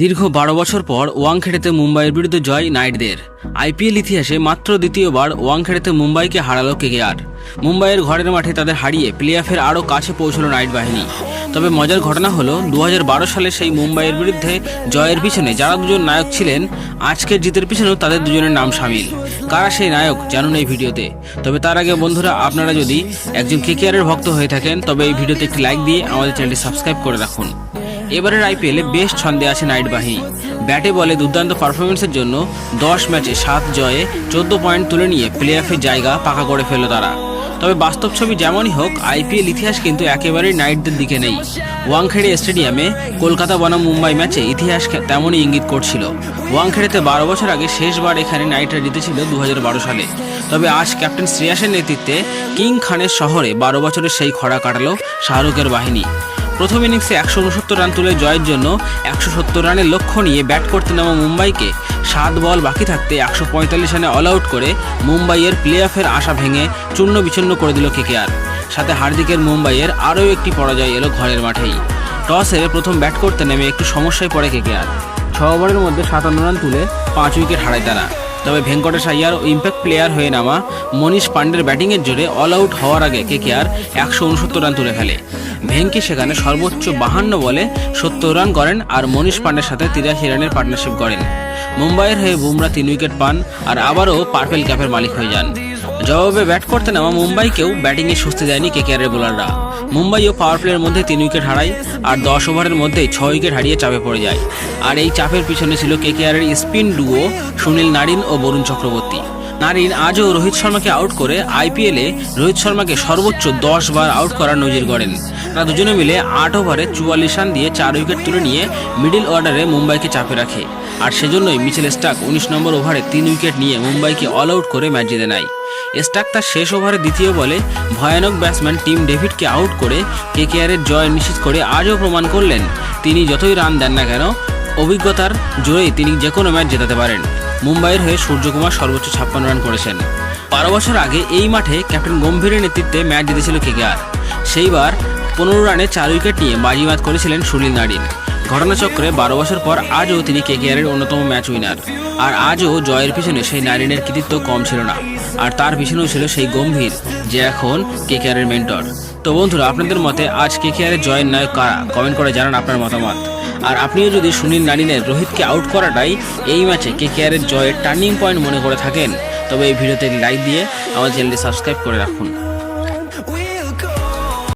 দীর্ঘ বারো বছর পর ওয়াংখেড়েতে মুম্বাইয়ের বিরুদ্ধে জয় নাইটদের। আইপিএল ইতিহাসে মাত্র দ্বিতীয়বার ওয়াংখেড়েতে মুম্বাইকে হারালো কেকেআর। মুম্বাইয়ের ঘরের মাঠে তাদের হারিয়ে প্লে অফের আরও কাছে পৌঁছলো নাইট বাহিনী। তবে মজার ঘটনা হলো দু হাজার বারো সালে সেই মুম্বাইয়ের বিরুদ্ধে জয়ের পিছনে যারা দুজন নায়ক ছিলেন, আজকের জিতের পিছনেও তাদের দুজনের নাম সামিল। কারা সেই নায়ক জানুন এই ভিডিওতে। তবে তার আগে বন্ধুরা, আপনারা যদি একজন কেকেআরের ভক্ত হয়ে থাকেন, তবে এই ভিডিওতে একটি লাইক দিয়ে আমাদের চ্যানেলটি সাবস্ক্রাইব করে রাখুন। এবারের আইপিএলে বেশ ছন্দে আছে নাইট বাহিনী। ব্যাটে বলে দুর্দান্ত পারফরমেন্সের জন্য দশ ম্যাচে সাত জয়ে চোদ্দ পয়েন্ট তুলে নিয়ে প্লে অফের জায়গা পাকা করে ফেলল তারা। তবে বাস্তব ছবি যেমনই হোক, আইপিএল ইতিহাস কিন্তু একেবারেই নাইটদের দিকে নেই। ওয়াংখেড়ে স্টেডিয়ামে কলকাতা বনাম মুম্বাই ম্যাচে ইতিহাস তেমনই ইঙ্গিত করছিল। ওয়াংখেড়েতে বারো বছর আগে শেষবার এখানে নাইটরা জিতেছিল দু বারো সালে। তবে আজ ক্যাপ্টেন শ্রেয়াসের নেতৃত্বে কিং খানের শহরে বারো বছরের সেই খরা কাটালো শাহরুখের বাহিনী। প্রথম ইনিংসে একশো উনসত্তর রান তুলে জয়ের জন্য একশো সত্তর রানের লক্ষ্য নিয়ে ব্যাট করতে নামা মুম্বাইকে সাত বল বাকি থাকতে একশো পঁয়তাল্লিশ রানে অল আউট করে মুম্বাইয়ের প্লে অফের আশা ভেঙে চূর্ণ বিচ্ছিন্ন করে দিল কেকেআর। সাথে হার্দিকের মুম্বাইয়ের আরও একটি পরাজয় এলো ঘরের মাঠেই। টস হেরে প্রথম ব্যাট করতে নেমে একটু সমস্যায় পড়ে কেকেআর। ছ ওভারের মধ্যে সাতান্ন রান তুলে পাঁচ উইকেট হারায় তারা। তবে ভেঙ্কটেশ আয়ার ও ইম্প্যাক্ট প্লেয়ার হয়ে নামা মনীষ পান্ডের ব্যাটিংয়ের জোরে অল আউট হওয়ার আগে কেকেআর একশো উনসত্তর রান তুলে ফেলে। ভেঙ্কি সেখানে সর্বোচ্চ বাহান্ন বলে সত্তর রান করেন আর মনীষ পান্ডের সাথে তিরাশি রানের পার্টনারশিপ করেন। মুম্বাইয়ের হয়ে বুমরা তিন উইকেট পান আর আবারও পার্পেল ক্যাপের মালিক হয়ে যান। জবাবে ব্যাট করতে নামা মুম্বাইকেও ব্যাটিংয়ে স্বস্তি দেয়নি কেকেআরের বোলাররা। মুম্বাই ও পাওয়ার প্লের মধ্যে তিন উইকেট হারায় আর দশ ওভারের মধ্যে ছয় উইকেট হারিয়ে চাপে পড়ে যায়। আর এই চাপের পিছনে ছিল কেকেআরের স্পিন ডুও সুনীল নারিন ও বরুণ চক্রবর্তী। নারিন আজও রোহিত শর্মাকে আউট করে আইপিএলে রোহিত শর্মাকে সর্বোচ্চ দশ বার আউট করার নজির গড়েন। তারা দুজনে মিলে আট ওভারে চুয়াল্লিশ রান দিয়ে চার উইকেট তুলে নিয়ে মিডিল অর্ডারে মুম্বাইকে চাপে রাখে। আর সেজন্যই মিচেল স্টাক উনিশ নম্বর ওভারে তিন উইকেট নিয়ে মুম্বাইকে অল আউট করে ম্যাচ জিতে নেয়। স্টাক তার শেষ ওভারে দ্বিতীয় বলে ভয়ানক ব্যাটসম্যান টিম ডেভিডকে আউট করে কেকেআরের জয় নিশ্চিত করে আজও প্রমাণ করলেন, তিনি যতই রান দেন না কেন, অভিজ্ঞতার জোরেই তিনি যে কোনো ম্যাচ জেতাতে পারেন। মুম্বাইয়ের হয়ে সূর্যকুমার সর্বোচ্চ ছাপ্পান্ন রান করেছেন। বারো বছর আগে এই মাঠে ক্যাপ্টেন গম্ভীরের নেতৃত্বে ম্যাচ জিতেছিল কেকেআর। সেইবার পনেরো রানে চার উইকেট নিয়ে বাজিমাত করেছিলেন সুনীল নারিন। ঘটনাচক্রে বারো বছর পর আজও তিনি কেকেআরের অন্যতম ম্যাচ উইনার। আর আজও জয়ের পিছনে সেই নারিনের কৃতিত্ব কম ছিল না। আর তার পিছনেও ছিল সেই গম্ভীর, যে এখন কেকেআরের মেন্টর। তো বন্ধুরা, আপনাদের মতে আজ কেকেআরের জয়ের নায়ক কারা? কমেন্ট করে জানান আপনার মতামত। আর আপনিও যদি সুনীল নারিনের রোহিতকে আউট করাটাই এই ম্যাচে কেকেআরের জয়ের টার্নিং পয়েন্ট মনে করে থাকেন, তবে এই ভিডিওতে লাইক দিয়ে আমার চ্যানেলটি সাবস্ক্রাইব করে রাখুন।